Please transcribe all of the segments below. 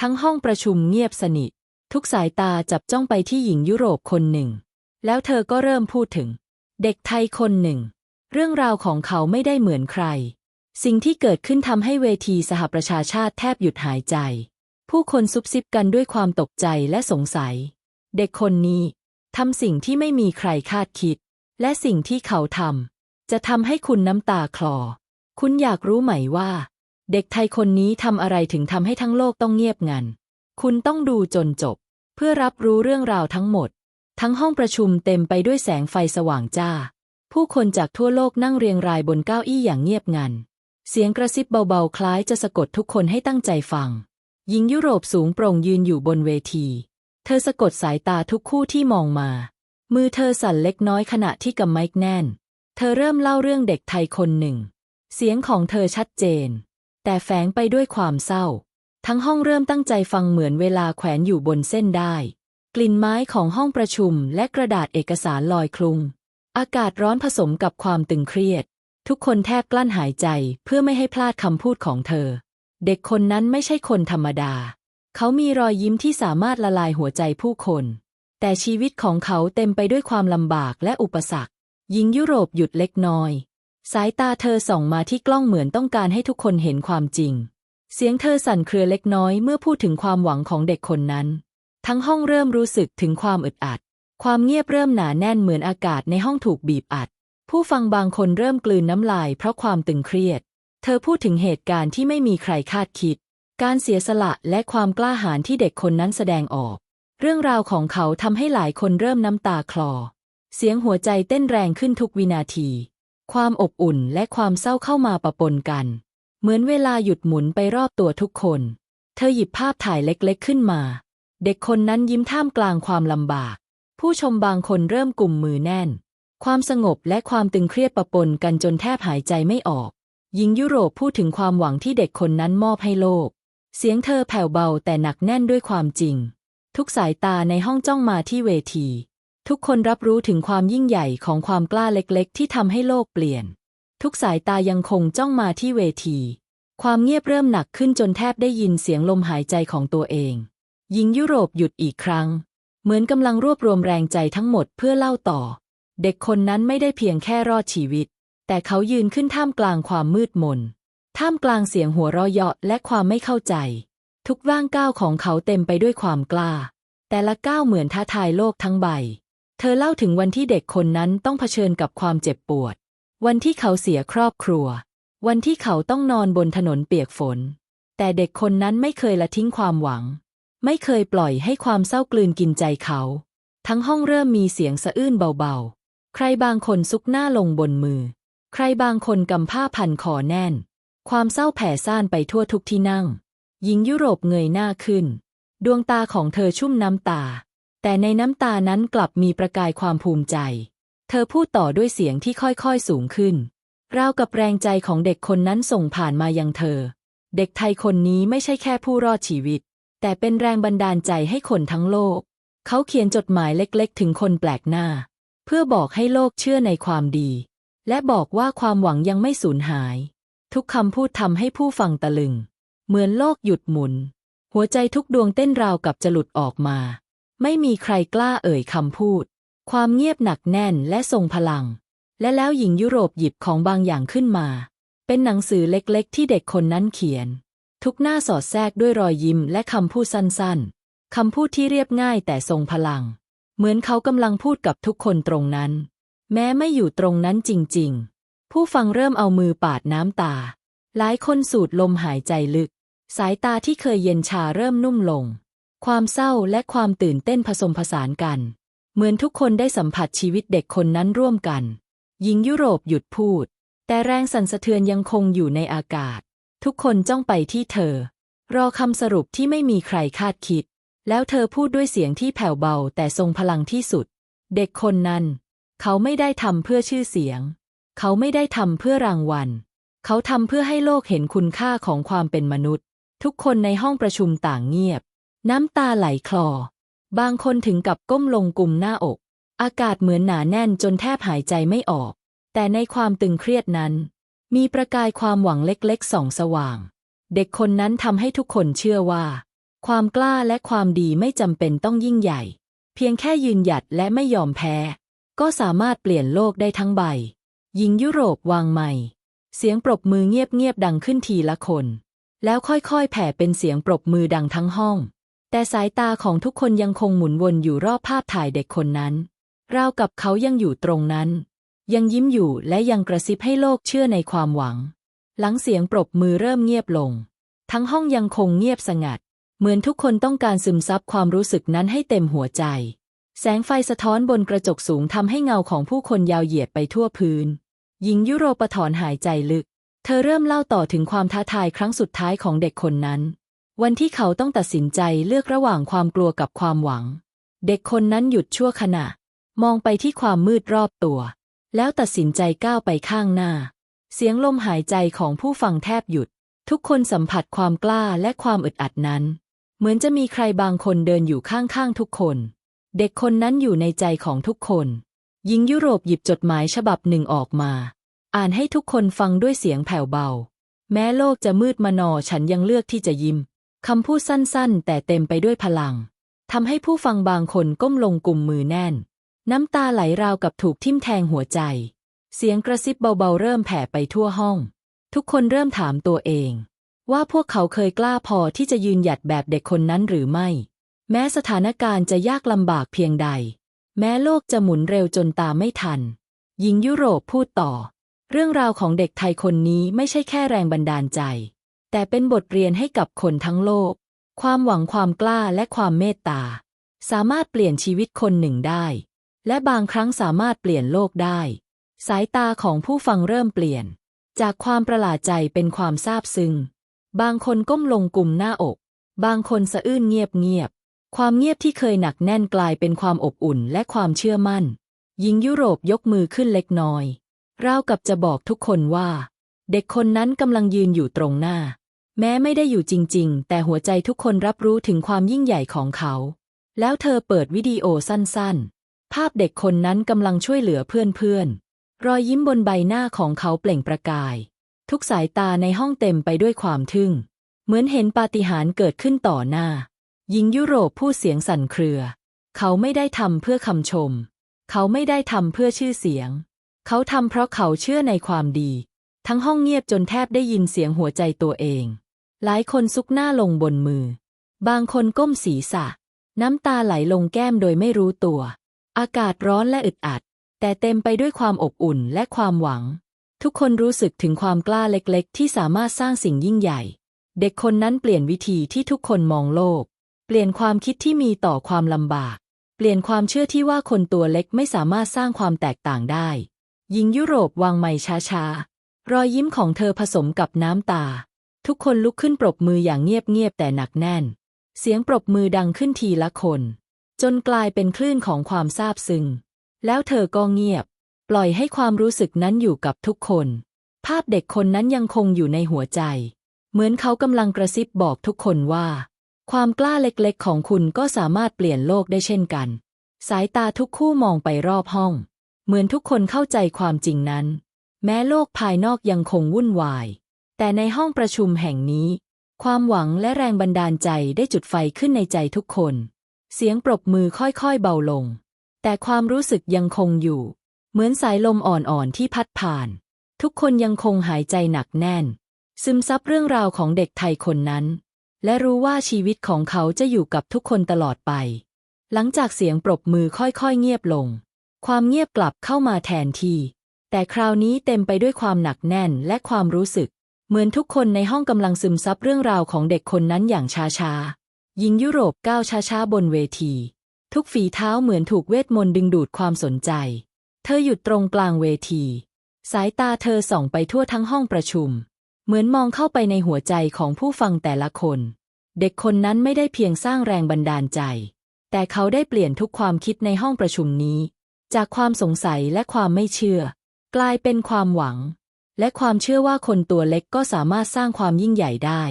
ทั้งห้องประชุมเงียบสนิท ทุกสายตาจับจ้องไปที่หญิงยุโรปคนหนึ่ง แล้วเธอก็เริ่มพูดถึง เด็กไทยคนหนึ่ง เรื่องราวของเขาไม่ได้เหมือนใคร สิ่งที่เกิดขึ้นทำให้เวทีสหประชาชาติแทบหยุดหายใจ ผู้คนซุบซิบกันด้วยความตกใจและสงสัย เด็กคนนี้ทำสิ่งที่ไม่มีใครคาดคิด และสิ่งที่เขาทำจะทำให้คุณน้ำตาคลอ คุณอยากรู้ไหมว่า เด็กไทยคนนี้ทำอะไรถึงทำให้ทั้งโลกต้องเงียบงัน คุณต้องดูจนจบ เพื่อรับรู้เรื่องราวทั้งหมด ทั้งห้องประชุมเต็มไปด้วยแสงไฟสว่างจ้า ผู้คนจากทั่วโลกนั่งเรียงรายบนเก้าอี้อย่างเงียบงัน เสียงกระซิบเบาๆ คล้ายจะสะกดทุกคนให้ตั้งใจฟัง หญิงยุโรปสูงโปร่งยืนอยู่บนเวที เธอสะกดสายตาทุกคู่ที่มองมา มือเธอสั่นเล็กน้อยขณะที่กำไมค์แน่น เธอเริ่มเล่าเรื่องเด็กไทยคนหนึ่ง เสียงของเธอชัดเจน แต่แฝงไปด้วยความเศร้า ทั้งห้องเริ่มตั้งใจฟังเหมือนเวลาแขวนอยู่บนเส้นได้ กลิ่นไม้ของห้องประชุมและกระดาษเอกสารลอยคลุง อากาศร้อนผสมกับความตึงเครียด ทุกคนแทบกลั้นหายใจเพื่อไม่ให้พลาดคำพูดของเธอ เด็กคนนั้นไม่ใช่คนธรรมดา เขามีรอยยิ้มที่สามารถละลายหัวใจผู้คน แต่ชีวิตของเขาเต็มไปด้วยความลำบากและอุปสรรคหญิงยุโรปหยุดเล็กน้อย สายตาเธอส่องมาที่กล้องเหมือนต้องการให้ทุกคนเห็นความจริง เสียงเธอสั่นเครือเล็กน้อยเมื่อพูดถึงความหวังของเด็กคนนั้น ทั้งห้องเริ่มรู้สึกถึงความอึดอัด ความเงียบเริ่มหนาแน่นเหมือนอากาศในห้องถูกบีบอัด ผู้ฟังบางคนเริ่มกลืนน้ำลายเพราะความตึงเครียด เธอพูดถึงเหตุการณ์ที่ไม่มีใครคาดคิด การเสียสละและความกล้าหาญที่เด็กคนนั้นแสดงออก เรื่องราวของเขาทำให้หลายคนเริ่มน้ำตาคลอ เสียงหัวใจเต้นแรงขึ้นทุกวินาที ความอบอุ่นและความเศร้าเข้ามาปะปนกัน เหมือนเวลาหยุดหมุนไปรอบตัวทุกคน เธอหยิบภาพถ่ายเล็กๆขึ้นมา เด็กคนนั้นยิ้มท่ามกลางความลำบาก ผู้ชมบางคนเริ่มกลุ่มมือแน่น ความสงบและความตึงเครียดปะปนกันจนแทบหายใจไม่ออกหญิงยุโรปพูดถึงความหวังที่เด็กคนนั้นมอบให้โลก เสียงเธอแผ่วเบาแต่หนักแน่นด้วยความจริง ทุกสายตาในห้องจ้องมาที่เวที ทุกคนรับรู้ถึงความยิ่งใหญ่ของความกล้าเล็กๆ ที่ทำให้โลกเปลี่ยน ทุกสายตายังคงจ้องมาที่เวที ความเงียบเริ่มหนักขึ้นจนแทบได้ยินเสียงลมหายใจของตัวเอง หญิงยุโรปหยุดอีกครั้ง เหมือนกำลังรวบรวมแรงใจทั้งหมดเพื่อเล่าต่อ เด็กคนนั้นไม่ได้เพียงแค่รอดชีวิต แต่เขายืนขึ้นท่ามกลางความมืดมน ท่ามกลางเสียงหัวเราะเยาะและความไม่เข้าใจ ทุกร่างก้าวของเขาเต็มไปด้วยความกล้า แต่ละก้าวเหมือนท้าทายโลกทั้งใบ เธอเล่าถึงวันที่เด็กคนนั้นต้องเผชิญกับความเจ็บปวด วันที่เขาเสียครอบครัว วันที่เขาต้องนอนบนถนนเปียกฝน แต่เด็กคนนั้นไม่เคยละทิ้งความหวัง ไม่เคยปล่อยให้ความเศร้ากลืนกินใจเขา ทั้งห้องเริ่มมีเสียงสะอื้นเบาๆ ใครบางคนซุกหน้าลงบนมือ ใครบางคนกำผ้าพันคอแน่น ความเศร้าแผ่ซ่านไปทั่วทุกที่นั่ง หญิงยุโรปเงยหน้าขึ้น ดวงตาของเธอชุ่มน้ำตา แต่ในน้ำตานั้นกลับมีประกายความภูมิใจ เธอพูดต่อด้วยเสียงที่ค่อยๆสูงขึ้นราวกับแรงใจของเด็กคนนั้นส่งผ่านมายังเธอ เด็กไทยคนนี้ไม่ใช่แค่ผู้รอดชีวิต แต่เป็นแรงบันดาลใจให้คนทั้งโลก เขาเขียนจดหมายเล็กๆ ถึงคนแปลกหน้า เพื่อบอกให้โลกเชื่อในความดี และบอกว่าความหวังยังไม่สูญหาย ทุกคำพูดทำให้ผู้ฟังตะลึง เหมือนโลกหยุดหมุน หัวใจทุกดวงเต้นราวกับจะหลุดออกมา ไม่มีใครกล้าเอ่ยคำพูด ความเงียบหนักแน่นและทรงพลัง และแล้วหญิงยุโรปหยิบของบางอย่างขึ้นมา เป็นหนังสือเล็กๆ ที่เด็กคนนั้นเขียน ทุกหน้าสอดแทรกด้วยรอยยิ้มและคำพูดสั้นๆ คำพูดที่เรียบง่ายแต่ทรงพลัง เหมือนเขากำลังพูดกับทุกคนตรงนั้น แม้ไม่อยู่ตรงนั้นจริงๆ ผู้ฟังเริ่มเอามือปาดน้ำตา หลายคนสูดลมหายใจลึก สายตาที่เคยเย็นชาเริ่มนุ่มลง ความเศร้าและความตื่นเต้นผสมผสานกัน เหมือนทุกคนได้สัมผัสชีวิตเด็กคนนั้นร่วมกัน หญิงยุโรปหยุดพูด แต่แรงสั่นสะเทือนยังคงอยู่ในอากาศ ทุกคนจ้องไปที่เธอ รอคำสรุปที่ไม่มีใครคาดคิด แล้วเธอพูดด้วยเสียงที่แผ่วเบาแต่ทรงพลังที่สุด เด็กคนนั้น เขาไม่ได้ทำเพื่อชื่อเสียง เขาไม่ได้ทำเพื่อรางวัล เขาทำเพื่อให้โลกเห็นคุณค่าของความเป็นมนุษย์ ทุกคนในห้องประชุมต่างเงียบ น้ำตาไหลคลอ บางคนถึงกับก้มลงกุมหน้าอก อากาศเหมือนหนาแน่นจนแทบหายใจไม่ออก แต่ในความตึงเครียดนั้น มีประกายความหวังเล็กๆส่องสว่าง เด็กคนนั้นทำให้ทุกคนเชื่อว่า ความกล้าและความดีไม่จำเป็นต้องยิ่งใหญ่ เพียงแค่ยืนหยัดและไม่ยอมแพ้ ก็สามารถเปลี่ยนโลกได้ทั้งใบ หญิงยุโรปวางใหม่เสียงปรบมือเงียบๆดังขึ้นทีละคน แล้วค่อยๆ แผ่เป็นเสียงปรบมือดังทั้งห้อง แต่สายตาของทุกคนยังคงหมุนวนอยู่รอบภาพถ่ายเด็กคนนั้น ราวกับเขายังอยู่ตรงนั้น ยังยิ้มอยู่และยังกระซิบให้โลกเชื่อในความหวัง หลังเสียงปรบมือเริ่มเงียบลง ทั้งห้องยังคงเงียบสงัด เหมือนทุกคนต้องการซึมซับความรู้สึกนั้นให้เต็มหัวใจ แสงไฟสะท้อนบนกระจกสูงทำให้เงาของผู้คนยาวเหยียดไปทั่วพื้น หญิงยุโรปถอนหายใจลึก เธอเริ่มเล่าต่อถึงความท้าทายครั้งสุดท้ายของเด็กคนนั้น วันที่เขาต้องตัดสินใจเลือกระหว่างความกลัวกับความหวัง เด็กคนนั้นหยุดชั่วขณะ มองไปที่ความมืดรอบตัว แล้วตัดสินใจก้าวไปข้างหน้า เสียงลมหายใจของผู้ฟังแทบหยุด ทุกคนสัมผัสความกล้าและความอึดอัดนั้น เหมือนจะมีใครบางคนเดินอยู่ข้างๆทุกคน เด็กคนนั้นอยู่ในใจของทุกคนหญิงยุโรปหยิบจดหมายฉบับหนึ่งออกมา อ่านให้ทุกคนฟังด้วยเสียงแผ่วเบา แม้โลกจะมืดมนอฉันยังเลือกที่จะยิ้ม คำพูดสั้นๆ แต่เต็มไปด้วยพลังทำให้ผู้ฟังบางคนก้มลงกุมมือแน่น น้ำตาไหลราวกับถูกทิ่มแทงหัวใจ เสียงกระซิบเบาๆ เริ่มแผ่ไปทั่วห้อง ทุกคนเริ่มถามตัวเอง ว่าพวกเขาเคยกล้าพอที่จะยืนหยัดแบบเด็กคนนั้นหรือไม่ แม้สถานการณ์จะยากลำบากเพียงใด แม้โลกจะหมุนเร็วจนตามไม่ทัน หญิงยุโรปพูดต่อ เรื่องราวของเด็กไทยคนนี้ไม่ใช่แค่แรงบันดาลใจ แต่เป็นบทเรียนให้กับคนทั้งโลก ความหวังความกล้าและความเมตตา สามารถเปลี่ยนชีวิตคนหนึ่งได้ และบางครั้งสามารถเปลี่ยนโลกได้ สายตาของผู้ฟังเริ่มเปลี่ยน จากความประหลาดใจเป็นความซาบซึ้ง บางคนก้มลงกลุ่มหน้าอก บางคนสะอื้นเงียบเงียบ ความเงียบที่เคยหนักแน่นกลายเป็นความอบอุ่นและความเชื่อมั่น หญิงยุโรปยกมือขึ้นเล็กน้อยราวกับจะบอกทุกคนว่า เด็กคนนั้นกำลังยืนอยู่ตรงหน้า แม้ไม่ได้อยู่จริง ๆ แต่หัวใจทุกคนรับรู้ถึงความยิ่งใหญ่ของเขา แล้วเธอเปิดวิดีโอสั้น ๆ ภาพเด็กคนนั้นกำลังช่วยเหลือเพื่อนๆ รอยยิ้มบนใบหน้าของเขาเปล่งประกาย ทุกสายตาในห้องเต็มไปด้วยความทึ่ง เหมือนเห็นปาฏิหาริย์เกิดขึ้นต่อหน้า หญิงยุโรปพูดเสียงสั่นเครือ เขาไม่ได้ทำเพื่อคำชม เขาไม่ได้ทำเพื่อชื่อเสียง เขาทำเพราะเขาเชื่อในความดี ทั้งห้องเงียบจนแทบได้ยินเสียงหัวใจตัวเอง หลายคนซุกหน้าลงบนมือ บางคนก้มศีรษะ น้ำตาไหลลงแก้มโดยไม่รู้ตัว อากาศร้อนและอึดอัด แต่เต็มไปด้วยความอบอุ่นและความหวัง ทุกคนรู้สึกถึงความกล้าเล็กๆ ที่สามารถสร้างสิ่งยิ่งใหญ่ เด็กคนนั้นเปลี่ยนวิธีที่ทุกคนมองโลก เปลี่ยนความคิดที่มีต่อความลำบาก เปลี่ยนความเชื่อที่ว่าคนตัวเล็กไม่สามารถสร้างความแตกต่างได้หญิงยุโรปวางไม้ช้าๆ รอยยิ้มของเธอผสมกับน้ำตา ทุกคนลุกขึ้นปรบมืออย่างเงียบๆแต่หนักแน่น เสียงปรบมือดังขึ้นทีละคน จนกลายเป็นคลื่นของความซาบซึ้งแล้วเธอก็เงียบ ปล่อยให้ความรู้สึกนั้นอยู่กับทุกคน ภาพเด็กคนนั้นยังคงอยู่ในหัวใจ เหมือนเขากำลังกระซิบบอกทุกคนว่า ความกล้าเล็กๆ ของคุณก็สามารถเปลี่ยนโลกได้เช่นกัน สายตาทุกคู่มองไปรอบห้อง เหมือนทุกคนเข้าใจความจริงนั้น แม้โลกภายนอกยังคงวุ่นวาย แต่ในห้องประชุมแห่งนี้ ความหวังและแรงบันดาลใจได้จุดไฟขึ้นในใจทุกคน เสียงปรบมือค่อยๆเบาลง แต่ความรู้สึกยังคงอยู่ เหมือนสายลมอ่อนๆที่พัดผ่าน ทุกคนยังคงหายใจหนักแน่น ซึมซับเรื่องราวของเด็กไทยคนนั้น และรู้ว่าชีวิตของเขาจะอยู่กับทุกคนตลอดไป หลังจากเสียงปรบมือค่อยๆเงียบลง ความเงียบกลับเข้ามาแทนที่แต่คราวนี้เต็มไปด้วยความหนักแน่นและความรู้สึก เหมือนทุกคนในห้องกำลังซึมซับเรื่องราวของเด็กคนนั้นอย่างช้าๆหญิงยุโรปก้าวช้าๆ บนเวที ทุกฝีเท้าเหมือนถูกเวทมนต์ดึงดูดความสนใจ เธอหยุดตรงกลางเวที สายตาเธอส่องไปทั่วทั้งห้องประชุม เหมือนมองเข้าไปในหัวใจของผู้ฟังแต่ละคน เด็กคนนั้นไม่ได้เพียงสร้างแรงบันดาลใจ แต่เขาได้เปลี่ยนทุกความคิดในห้องประชุมนี้ จากความสงสัยและความไม่เชื่อ กลายเป็นความหวัง และความเชื่อว่าคนตัวเล็กก็สามารถสร้างความยิ่งใหญ่ได้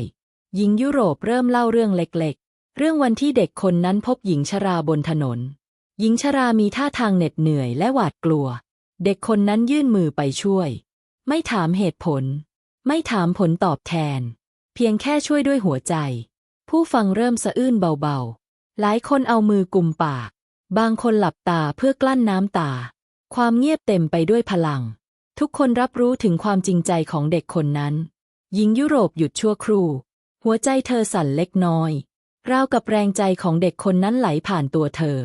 หญิงยุโรปเริ่มเล่าเรื่องเล็กๆ เรื่องวันที่เด็กคนนั้นพบหญิงชราบนถนน หญิงชรามีท่าทางเหน็ดเหนื่อยและหวาดกลัว เด็กคนนั้นยื่นมือไปช่วย ไม่ถามเหตุผล ไม่ถามผลตอบแทน เพียงแค่ช่วยด้วยหัวใจ ผู้ฟังเริ่มสะอื้นเบาๆ หลายคนเอามือกุมปาก บางคนหลับตาเพื่อกลั้นน้ำตา ความเงียบเต็มไปด้วยพลัง ทุกคนรับรู้ถึงความจริงใจของเด็กคนนั้น หญิงยุโรปหยุดชั่วครู่ หัวใจเธอสั่นเล็กน้อย ราวกับแรงใจของเด็กคนนั้นไหลผ่านตัวเธอ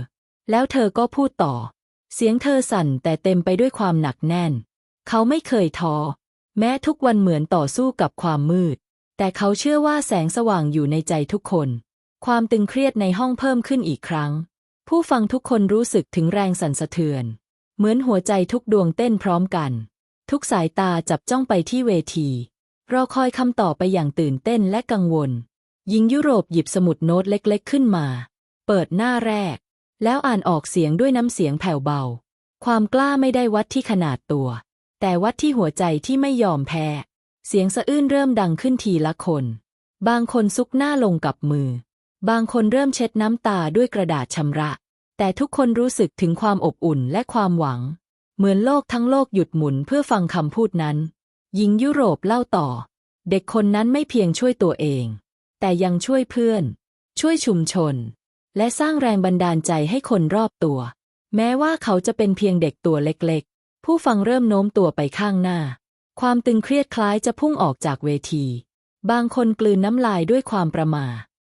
แล้วเธอก็พูดต่อ เสียงเธอสั่นแต่เต็มไปด้วยความหนักแน่น เขาไม่เคยท้อแม้ทุกวันเหมือนต่อสู้กับความมืด แต่เขาเชื่อว่าแสงสว่างอยู่ในใจทุกคน ความตึงเครียดในห้องเพิ่มขึ้นอีกครั้ง ผู้ฟังทุกคนรู้สึกถึงแรงสั่นสะเทือน เหมือนหัวใจทุกดวงเต้นพร้อมกัน ทุกสายตาจับจ้องไปที่เวที รอคอยคำตอบไปอย่างตื่นเต้นและกังวล หญิงยุโรปหยิบสมุดโน้ตเล็กๆขึ้นมา เปิดหน้าแรก แล้วอ่านออกเสียงด้วยน้ำเสียงแผ่วเบา ความกล้าไม่ได้วัดที่ขนาดตัว แต่วัดที่หัวใจที่ไม่ยอมแพ้ เสียงสะอื้นเริ่มดังขึ้นทีละคน บางคนซุกหน้าลงกับมือ บางคนเริ่มเช็ดน้ำตาด้วยกระดาษชำระ แต่ทุกคนรู้สึกถึงความอบอุ่นและความหวัง เหมือนโลกทั้งโลกหยุดหมุนเพื่อฟังคำพูดนั้น หญิงยุโรปเล่าต่อ เด็กคนนั้นไม่เพียงช่วยตัวเอง แต่ยังช่วยเพื่อน ช่วยชุมชน และสร้างแรงบันดาลใจให้คนรอบตัว แม้ว่าเขาจะเป็นเพียงเด็กตัวเล็กๆ ผู้ฟังเริ่มโน้มตัวไปข้างหน้า ความตึงเครียดคล้ายจะพุ่งออกจากเวที บางคนกลืนน้ำลายด้วยความประหมา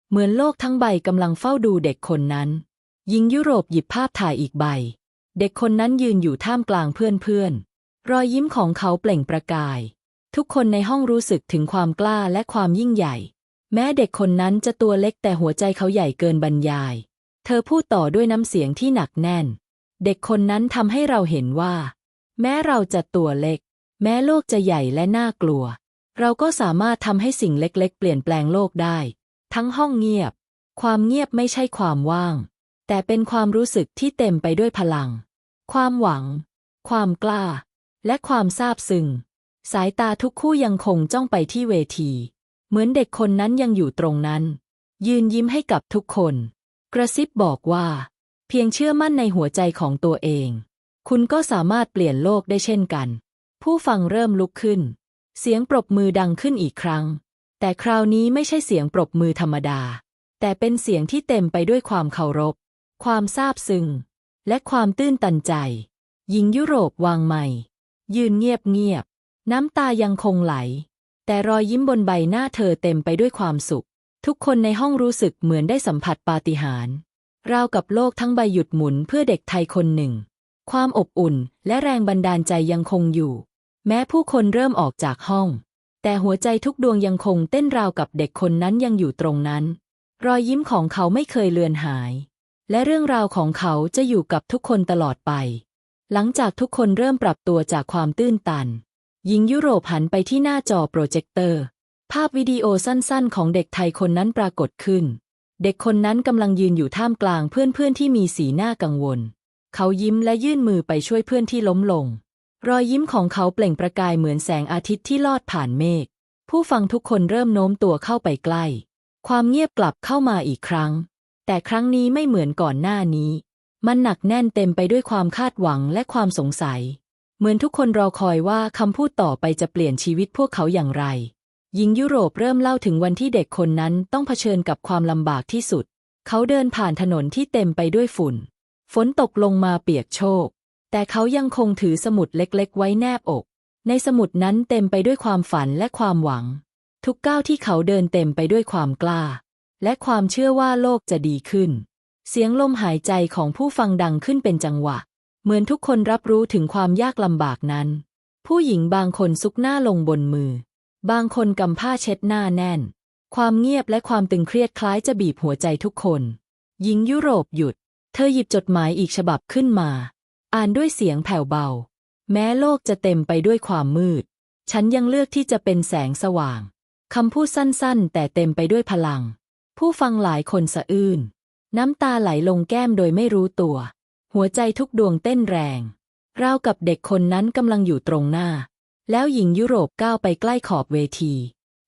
เหมือนโลกทั้งใบกำลังเฝ้าดูเด็กคนนั้นหญิงยุโรปหยิบภาพถ่ายอีกใบ เด็กคนนั้นยืนอยู่ท่ามกลางเพื่อนๆ รอยยิ้มของเขาเปล่งประกาย ทุกคนในห้องรู้สึกถึงความกล้าและความยิ่งใหญ่ แม้เด็กคนนั้นจะตัวเล็กแต่หัวใจเขาใหญ่เกินบรรยาย เธอพูดต่อด้วยน้ำเสียงที่หนักแน่น เด็กคนนั้นทำให้เราเห็นว่า แม้เราจะตัวเล็ก แม้โลกจะใหญ่และน่ากลัว เราก็สามารถทำให้สิ่งเล็กๆ เปลี่ยนแปลงโลกได้ ทั้งห้องเงียบ ความเงียบไม่ใช่ความว่าง แต่เป็นความรู้สึกที่เต็มไปด้วยพลัง ความหวัง ความกล้า และความซาบซึ้งสายตาทุกคู่ยังคงจ้องไปที่เวที เหมือนเด็กคนนั้นยังอยู่ตรงนั้น ยืนยิ้มให้กับทุกคน กระซิบบอกว่า เพียงเชื่อมั่นในหัวใจของตัวเอง คุณก็สามารถเปลี่ยนโลกได้เช่นกัน ผู้ฟังเริ่มลุกขึ้น เสียงปรบมือดังขึ้นอีกครั้ง แต่คราวนี้ไม่ใช่เสียงปรบมือธรรมดา แต่เป็นเสียงที่เต็มไปด้วยความเคารพ ความซาบซึ้งและความตื้นตันใจ หญิงยุโรปวางไม้ยืนเงียบเงียบ น้ำตายังคงไหล แต่รอยยิ้มบนใบหน้าเธอเต็มไปด้วยความสุข ทุกคนในห้องรู้สึกเหมือนได้สัมผัสปาฏิหาริย์ราวกับโลกทั้งใบหยุดหมุนเพื่อเด็กไทยคนหนึ่ง ความอบอุ่นและแรงบันดาลใจยังคงอยู่ แม้ผู้คนเริ่มออกจากห้อง แต่หัวใจทุกดวงยังคงเต้นราวกับเด็กคนนั้นยังอยู่ตรงนั้น รอยยิ้มของเขาไม่เคยเลือนหาย และเรื่องราวของเขาจะอยู่กับทุกคนตลอดไป หลังจากทุกคนเริ่มปรับตัวจากความตื้นตัน หญิงยุโรปหันไปที่หน้าจอโปรเจคเตอร์ ภาพวิดีโอสั้นๆ ของเด็กไทยคนนั้นปรากฏขึ้น เด็กคนนั้นกำลังยืนอยู่ท่ามกลางเพื่อนๆที่มีสีหน้ากังวล เขายิ้มและยื่นมือไปช่วยเพื่อนที่ล้มลง รอยยิ้มของเขาเปล่งประกายเหมือนแสงอาทิตย์ที่ลอดผ่านเมฆ ผู้ฟังทุกคนเริ่มโน้มตัวเข้าไปใกล้ ความเงียบกลับเข้ามาอีกครั้ง แต่ครั้งนี้ไม่เหมือนก่อนหน้านี้ มันหนักแน่นเต็มไปด้วยความคาดหวังและความสงสัย เหมือนทุกคนรอคอยว่าคำพูดต่อไปจะเปลี่ยนชีวิตพวกเขาอย่างไร หญิงยุโรปเริ่มเล่าถึงวันที่เด็กคนนั้นต้องเผชิญกับความลำบากที่สุด เขาเดินผ่านถนนที่เต็มไปด้วยฝุ่น ฝนตกลงมาเปียกโชก แต่เขายังคงถือสมุดเล็กๆ ไว้แนบอกในสมุดนั้นเต็มไปด้วยความฝันและความหวัง ทุกก้าวที่เขาเดินเต็มไปด้วยความกล้า และความเชื่อว่าโลกจะดีขึ้น เสียงลมหายใจของผู้ฟังดังขึ้นเป็นจังหวะ เหมือนทุกคนรับรู้ถึงความยากลำบากนั้น ผู้หญิงบางคนซุกหน้าลงบนมือ บางคนกำผ้าเช็ดหน้าแน่น ความเงียบและความตึงเครียดคล้ายจะบีบหัวใจทุกคน หญิงยุโรปหยุด เธอหยิบจดหมายอีกฉบับขึ้นมา อ่านด้วยเสียงแผ่วเบา แม้โลกจะเต็มไปด้วยความมืด ฉันยังเลือกที่จะเป็นแสงสว่างคำพูดสั้นๆ แต่เต็มไปด้วยพลัง ผู้ฟังหลายคนสะอื้น น้ำตาไหลลงแก้มโดยไม่รู้ตัว หัวใจทุกดวงเต้นแรงราวกับเด็กคนนั้นกำลังอยู่ตรงหน้า แล้วหญิงยุโรปก้าวไปใกล้ขอบเวที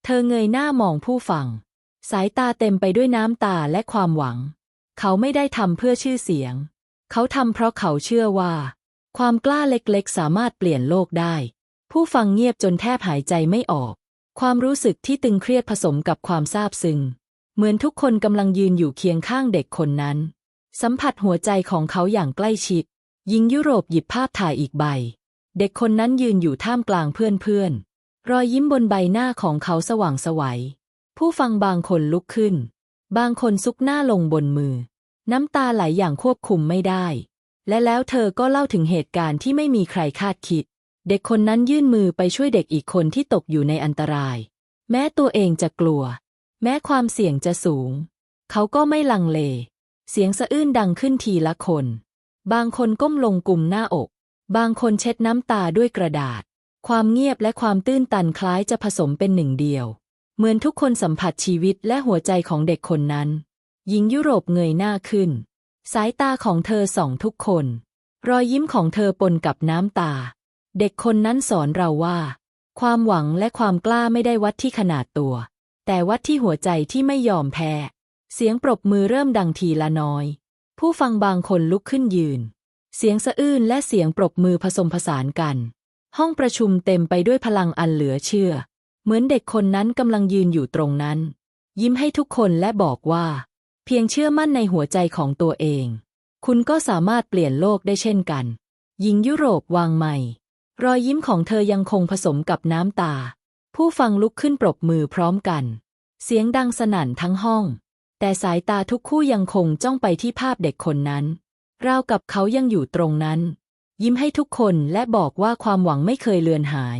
เธอเงยหน้ามองผู้ฟัง สายตาเต็มไปด้วยน้ำตาและความหวัง เขาไม่ได้ทำเพื่อชื่อเสียง เขาทำเพราะเขาเชื่อว่า ความกล้าเล็กๆ สามารถเปลี่ยนโลกได้ ผู้ฟังเงียบจนแทบหายใจไม่ออก ความรู้สึกที่ตึงเครียดผสมกับความซาบซึ้ง เหมือนทุกคนกำลังยืนอยู่เคียงข้างเด็กคนนั้น สัมผัสหัวใจของเขาอย่างใกล้ชิดหญิงยุโรปหยิบภาพถ่ายอีกใบ เด็กคนนั้นยืนอยู่ท่ามกลางเพื่อนๆ รอยยิ้มบนใบหน้าของเขาสว่างสวัย ผู้ฟังบางคนลุกขึ้น บางคนซุกหน้าลงบนมือ น้ำตาไหลอย่างควบคุมไม่ได้ และแล้วเธอก็เล่าถึงเหตุการณ์ที่ไม่มีใครคาดคิด เด็กคนนั้นยื่นมือไปช่วยเด็กอีกคนที่ตกอยู่ในอันตราย แม้ตัวเองจะกลัว แม้ความเสี่ยงจะสูง เขาก็ไม่ลังเล เสียงสะอื้นดังขึ้นทีละคน บางคนก้มลงกลุ่มหน้าอก บางคนเช็ดน้ำตาด้วยกระดาษ ความเงียบและความตื้นตันคล้ายจะผสมเป็นหนึ่งเดียว เหมือนทุกคนสัมผัสชีวิตและหัวใจของเด็กคนนั้น หญิงยุโรปเงยหน้าขึ้น สายตาของเธอส่องทุกคน รอยยิ้มของเธอปนกับน้ำตา เด็กคนนั้นสอนเราว่า ความหวังและความกล้าไม่ได้วัดที่ขนาดตัว แต่วัดที่หัวใจที่ไม่ยอมแพ้ เสียงปรบมือเริ่มดังทีละน้อย ผู้ฟังบางคนลุกขึ้นยืน เสียงสะอื้นและเสียงปรบมือผสมผสานกัน ห้องประชุมเต็มไปด้วยพลังอันเหลือเชื่อ เหมือนเด็กคนนั้นกำลังยืนอยู่ตรงนั้น ยิ้มให้ทุกคนและบอกว่า เพียงเชื่อมั่นในหัวใจของตัวเอง คุณก็สามารถเปลี่ยนโลกได้เช่นกันหญิงยุโรปวางไมค์รอยยิ้มของเธอยังคงผสมกับน้ำตา ผู้ฟังลุกขึ้นปรบมือพร้อมกัน เสียงดังสนั่นทั้งห้อง แต่สายตาทุกคู่ยังคงจ้องไปที่ภาพเด็กคนนั้น ราวกับเขายังอยู่ตรงนั้น ยิ้มให้ทุกคนและบอกว่าความหวังไม่เคยเลือนหาย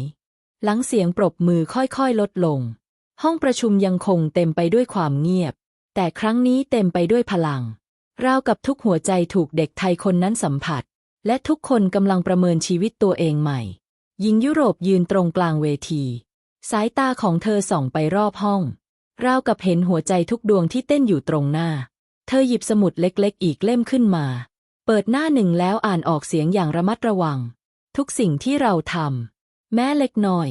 หลังเสียงปรบมือค่อยๆลดลง ห้องประชุมยังคงเต็มไปด้วยความเงียบ แต่ครั้งนี้เต็มไปด้วยพลัง ราวกับทุกหัวใจถูกเด็กไทยคนนั้นสัมผัส และทุกคนกำลังประเมินชีวิตตัวเองใหม่หญิงยุโรปยืนตรงกลางเวที สายตาของเธอส่องไปรอบห้อง ราวกับเห็นหัวใจทุกดวงที่เต้นอยู่ตรงหน้า เธอหยิบสมุดเล็กๆ อีกเล่มขึ้นมา เปิดหน้าหนึ่งแล้วอ่านออกเสียงอย่างระมัดระวัง ทุกสิ่งที่เราทำแม้เล็กน้อย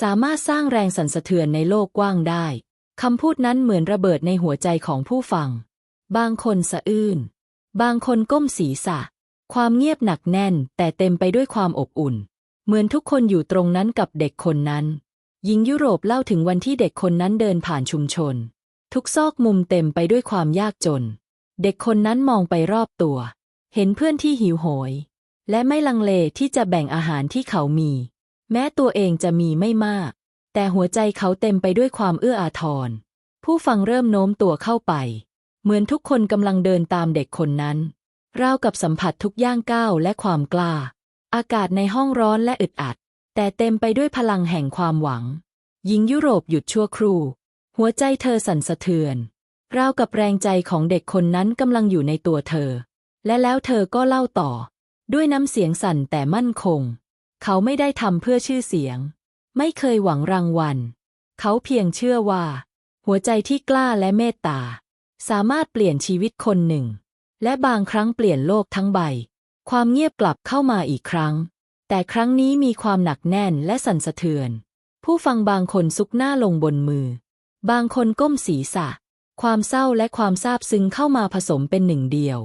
สามารถสร้างแรงสั่นสะเทือนในโลกกว้างได้คำพูดนั้นเหมือนระเบิดในหัวใจของผู้ฟัง บางคนสะอื้น บางคนก้มศีรษะ ความเงียบหนักแน่นแต่เต็มไปด้วยความอบอุ่น เหมือนทุกคนอยู่ตรงนั้นกับเด็กคนนั้น หญิงยุโรปเล่าถึงวันที่เด็กคนนั้นเดินผ่านชุมชน ทุกซอกมุมเต็มไปด้วยความยากจน เด็กคนนั้นมองไปรอบตัว เห็นเพื่อนที่หิวโหย และไม่ลังเลที่จะแบ่งอาหารที่เขามี แม้ตัวเองจะมีไม่มาก แต่หัวใจเขาเต็มไปด้วยความเอื้ออาทร ผู้ฟังเริ่มโน้มตัวเข้าไป เหมือนทุกคนกำลังเดินตามเด็กคนนั้นราวกับสัมผัสทุกย่างก้าวและความกล้า อากาศในห้องร้อนและอึดอัด แต่เต็มไปด้วยพลังแห่งความหวัง หญิงยุโรปหยุดชั่วครู่ หัวใจเธอสั่นสะเทือน ราวกับแรงใจของเด็กคนนั้นกำลังอยู่ในตัวเธอ และแล้วเธอก็เล่าต่อ ด้วยน้ำเสียงสั่นแต่มั่นคง เขาไม่ได้ทำเพื่อชื่อเสียง ไม่เคยหวังรางวัล เขาเพียงเชื่อว่า หัวใจที่กล้าและเมตตา สามารถเปลี่ยนชีวิตคนหนึ่ง และบางครั้งเปลี่ยนโลกทั้งใบ ความเงียบกลับเข้ามาอีกครั้ง แต่ครั้งนี้มีความหนักแน่นและสั่นสะเทือน ผู้ฟังบางคนซุกหน้าลงบนมือ บางคนก้มศีรษะ ความเศร้าและความซาบซึ้งเข้ามาผสมเป็นหนึ่งเดียว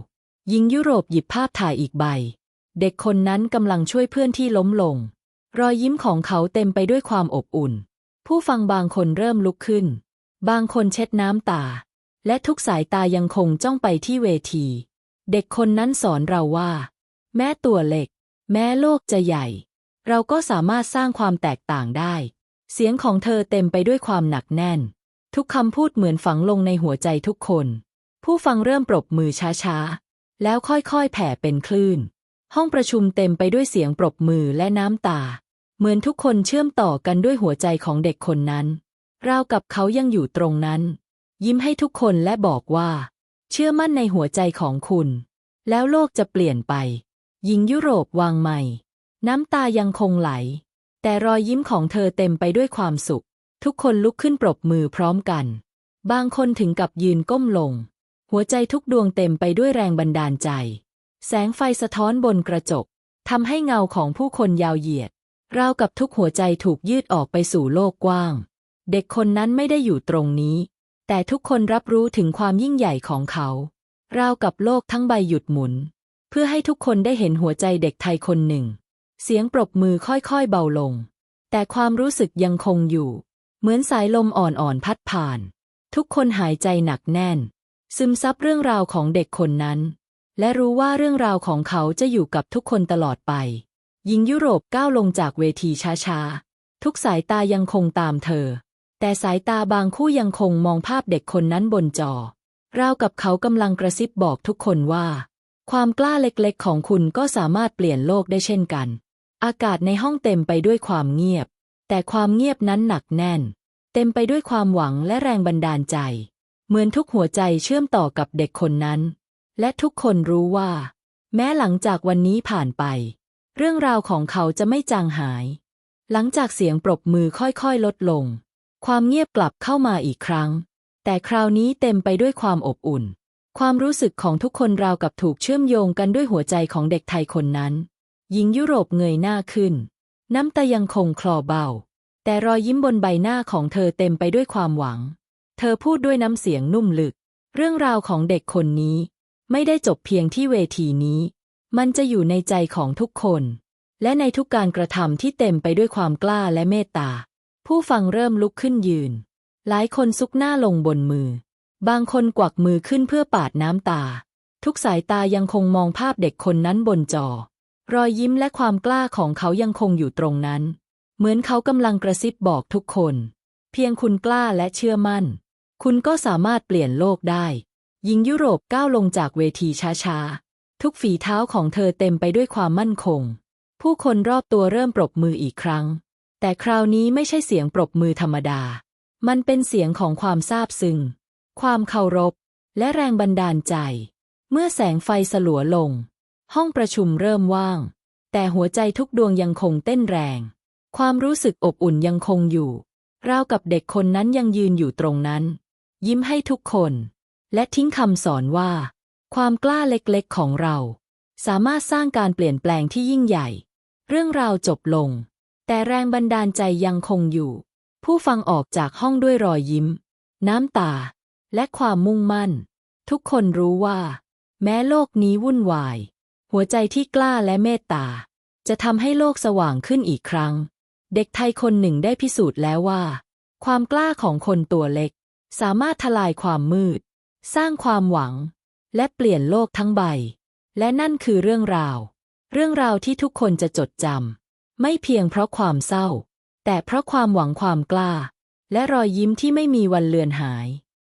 หญิงยุโรปหยิบภาพถ่ายอีกใบ เด็กคนนั้นกำลังช่วยเพื่อนที่ล้มลง รอยยิ้มของเขาเต็มไปด้วยความอบอุ่น ผู้ฟังบางคนเริ่มลุกขึ้น บางคนเช็ดน้ำตา และทุกสายตายังคงจ้องไปที่เวที เด็กคนนั้นสอนเราว่า แม้ตัวเล็ก แม้โลกจะใหญ่ เราก็สามารถสร้างความแตกต่างได้ เสียงของเธอเต็มไปด้วยความหนักแน่น ทุกคำพูดเหมือนฝังลงในหัวใจทุกคน ผู้ฟังเริ่มปรบมือช้าๆ แล้วค่อยๆ แผ่เป็นคลื่น ห้องประชุมเต็มไปด้วยเสียงปรบมือและน้ำตา เหมือนทุกคนเชื่อมต่อกันด้วยหัวใจของเด็กคนนั้น ราวกับเขายังอยู่ตรงนั้น ยิ้มให้ทุกคนและบอกว่า เชื่อมั่นในหัวใจของคุณ แล้วโลกจะเปลี่ยนไป หญิงยุโรปวางไม้น้ำตายังคงไหล แต่รอยยิ้มของเธอเต็มไปด้วยความสุข ทุกคนลุกขึ้นปรบมือพร้อมกัน บางคนถึงกับยืนก้มลง หัวใจทุกดวงเต็มไปด้วยแรงบันดาลใจ แสงไฟสะท้อนบนกระจกทำให้เงาของผู้คนยาวเหยียด ราวกับทุกหัวใจถูกยืดออกไปสู่โลกกว้าง เด็กคนนั้นไม่ได้อยู่ตรงนี้ แต่ทุกคนรับรู้ถึงความยิ่งใหญ่ของเขา ราวกับโลกทั้งใบหยุดหมุน เพื่อให้ทุกคนได้เห็นหัวใจเด็กไทยคนหนึ่ง เสียงปรบมือค่อยๆเบาลง แต่ความรู้สึกยังคงอยู่ เหมือนสายลมอ่อนๆพัดผ่าน ทุกคนหายใจหนักแน่น ซึมซับเรื่องราวของเด็กคนนั้น และรู้ว่าเรื่องราวของเขาจะอยู่กับทุกคนตลอดไปหญิงยุโรปก้าวลงจากเวทีช้าๆ ทุกสายตายังคงตามเธอ แต่สายตาบางคู่ยังคงมองภาพเด็กคนนั้นบนจอ ราวกับเขากำลังกระซิบบอกทุกคนว่า ความกล้าเล็กๆ ของคุณก็สามารถเปลี่ยนโลกได้เช่นกัน อากาศในห้องเต็มไปด้วยความเงียบ แต่ความเงียบนั้นหนักแน่น เต็มไปด้วยความหวังและแรงบันดาลใจ เหมือนทุกหัวใจเชื่อมต่อกับเด็กคนนั้น และทุกคนรู้ว่า แม้หลังจากวันนี้ผ่านไป เรื่องราวของเขาจะไม่จางหาย หลังจากเสียงปรบมือค่อยๆ ลดลง ความเงียบกลับเข้ามาอีกครั้ง แต่คราวนี้เต็มไปด้วยความอบอุ่น ความรู้สึกของทุกคนราวกับถูกเชื่อมโยงกันด้วยหัวใจของเด็กไทยคนนั้น หญิงยุโรปเงยหน้าขึ้น น้ำตายังคงคลอเบา แต่รอยยิ้มบนใบหน้าของเธอเต็มไปด้วยความหวัง เธอพูดด้วยน้ำเสียงนุ่มลึก เรื่องราวของเด็กคนนี้ ไม่ได้จบเพียงที่เวทีนี้ มันจะอยู่ในใจของทุกคน และในทุกการกระทำที่เต็มไปด้วยความกล้าและเมตตา ผู้ฟังเริ่มลุกขึ้นยืน หลายคนซุกหน้าลงบนมือ บางคนกวักมือขึ้นเพื่อปาดน้ำตา ทุกสายตายังคงมองภาพเด็กคนนั้นบนจอ รอยยิ้มและความกล้าของเขายังคงอยู่ตรงนั้น เหมือนเขากำลังกระซิบบอกทุกคน เพียงคุณกล้าและเชื่อมั่น คุณก็สามารถเปลี่ยนโลกได้หญิงยุโรปก้าวลงจากเวทีช้าๆ ทุกฝีเท้าของเธอเต็มไปด้วยความมั่นคง ผู้คนรอบตัวเริ่มปรบมืออีกครั้ง แต่คราวนี้ไม่ใช่เสียงปรบมือธรรมดา มันเป็นเสียงของความซาบซึ้ง ความเคารพ และแรงบันดาลใจ เมื่อแสงไฟสลัวลง ห้องประชุมเริ่มว่าง แต่หัวใจทุกดวงยังคงเต้นแรง ความรู้สึกอบอุ่นยังคงอยู่ราวกับเด็กคนนั้นยังยืนอยู่ตรงนั้น ยิ้มให้ทุกคน และทิ้งคำสอนว่า ความกล้าเล็กๆของเรา สามารถสร้างการเปลี่ยนแปลงที่ยิ่งใหญ่ เรื่องราวจบลง แต่แรงบันดาลใจยังคงอยู่ ผู้ฟังออกจากห้องด้วยรอยยิ้ม น้ำตา และความมุ่งมั่น ทุกคนรู้ว่า แม้โลกนี้วุ่นวาย หัวใจที่กล้าและเมตตา จะทำให้โลกสว่างขึ้นอีกครั้ง เด็กไทยคนหนึ่งได้พิสูจน์แล้วว่า ความกล้าของคนตัวเล็ก สามารถทลายความมืด สร้างความหวัง และเปลี่ยนโลกทั้งใบ และนั่นคือเรื่องราว เรื่องราวที่ทุกคนจะจดจำไม่เพียงเพราะความเศร้า แต่เพราะความหวังความกล้า และรอยยิ้มที่ไม่มีวันเลือนหาย